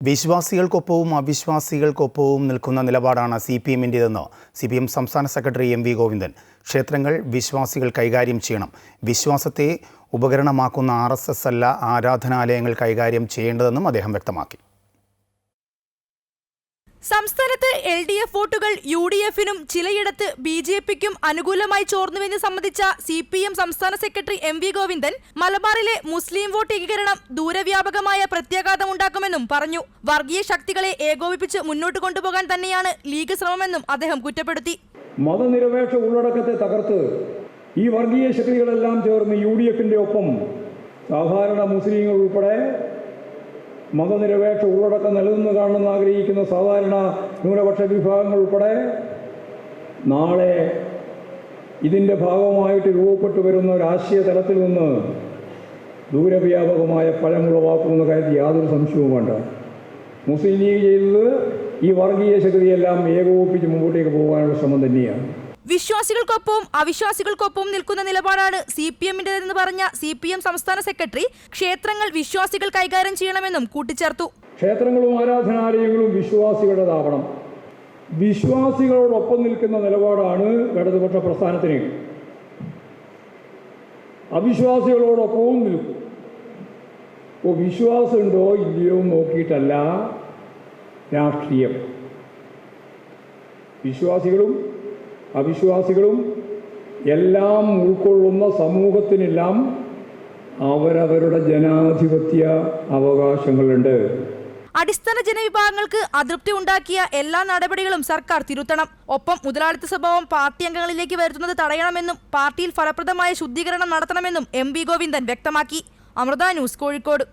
വിശ്വാസികൾക്കൊപ്പവും അവിശ്വാസികൾക്കൊപ്പവും നിൽക്കുന്ന നിലപാടാണ് സി പി എമ്മിന്റെതെന്ന് സി പി എം സംസ്ഥാന സെക്രട്ടറി എം വി ഗോവിന്ദൻ. ക്ഷേത്രങ്ങൾ വിശ്വാസികൾ കൈകാര്യം ചെയ്യണം. വിശ്വാസത്തെ ഉപകരണമാക്കുന്ന ആർ എസ് എസ് അല്ല ആരാധനാലയങ്ങൾ കൈകാര്യം ചെയ്യേണ്ടതെന്നും അദ്ദേഹം വ്യക്തമാക്കി. സംസ്ഥാനത്ത് എൽ ഡി എഫ് വോട്ടുകൾ യു ഡി എഫിനും ചിലയിടത്ത് ബി ജെ പിക്കും അനുകൂലമായി ചോർന്നുവെന്ന് സംബന്ധിച്ച സി പി എം സംസ്ഥാന സെക്രട്ടറി എം വി ഗോവിന്ദൻ മലബാറിലെ മുസ്ലിം വോട്ട് ഏകീകരണം ദൂരവ്യാപകമായ പ്രത്യാഘാതം ഉണ്ടാക്കുമെന്നും പറഞ്ഞു. വർഗീയ ശക്തികളെ ഏകോപിപ്പിച്ച് മുന്നോട്ട് കൊണ്ടുപോകാൻ തന്നെയാണ് ലീഗ് ശ്രമമെന്നും അദ്ദേഹം കുറ്റപ്പെടുത്തി. മതനിരപേക്ഷ ഉള്ളടക്കത്തെ തകർത്ത് ഈ വർഗീയ ശക്തികളെല്ലാം ചേർന്ന് യു ഡി എഫിന്റെ ഒപ്പം സാധാരണ മുസ്ലിങ്ങൾ ഉൾപ്പെടെ മതനിരപേക്ഷ ഉള്ളടക്കം നിലനിന്ന് ആഗ്രഹിക്കുന്ന സാധാരണ ന്യൂനപക്ഷ വിഭാഗങ്ങൾ ഉൾപ്പെടെ നാളെ ഇതിന്റെ ഭാഗമായിട്ട് രൂപപ്പെട്ടു വരുന്ന ഒരു ആശയ തലത്തിൽ നിന്ന് ദൂരവ്യാപകമായ ഫലമുളവാക്കുമെന്ന കാര്യത്തിൽ യാതൊരു സംശയവും വേണ്ട. മുസ്ലിം ലീഗ് ചെയ്തത് ഈ വർഗീയ ശക്തിയെല്ലാം ഏകോപിപ്പിച്ച് മുമ്പോട്ടേക്ക് പോകാനുള്ള ശ്രമം തന്നെയാണ്. വിശ്വാസികൾക്കൊപ്പവും അവിശ്വാസികൾക്കൊപ്പവും നിൽക്കുന്ന നിലപാടാണ് സി പി എമ്മിന്റെതെന്ന് പറഞ്ഞ സി പി എം സംസ്ഥാന സെക്രട്ടറി ക്ഷേത്രങ്ങൾ വിശ്വാസികൾ കൈകാര്യം ചെയ്യണമെന്നും കൂട്ടിച്ചേർത്തു. ക്ഷേത്രങ്ങളും ആരാധനാലയങ്ങളും വിശ്വാസികളുടേതാവണം. വിശ്വാസികളോടൊപ്പം നിൽക്കുന്ന നിലപാടാണ് ഇടതുപക്ഷ പ്രസ്ഥാനത്തിന്. അവിശ്വാസികളോടൊപ്പവും നിൽക്കും. ഇപ്പോൾ വിശ്വാസമുണ്ടോ ഇല്ലയോ നോക്കിയിട്ടല്ല രാഷ്ട്രീയം. വിശ്വാസികളും അവിശ്വാസികളും എല്ലാം ഉൾക്കൊള്ളുന്ന സമൂഹത്തിനെല്ലാം അവരവരുടെ ജനാധിപത്യ അവകാശങ്ങളുണ്ട്. അടിസ്ഥാന ജനവിഭാഗങ്ങൾക്ക് അതൃപ്തി ഉണ്ടാക്കിയ എല്ലാ നടപടികളും സർക്കാർ തിരുത്തണം. ഒപ്പം മുതലാളിത്ത സ്വഭാവം പാർട്ടി അംഗങ്ങളിലേക്ക് വരുത്തുന്നത് തടയണമെന്നും പാർട്ടിയിൽ ഫലപ്രദമായ ശുദ്ധീകരണം നടത്തണമെന്നും എം ഗോവിന്ദൻ വ്യക്തമാക്കി. അമൃത ന്യൂസ് കോഴിക്കോട്.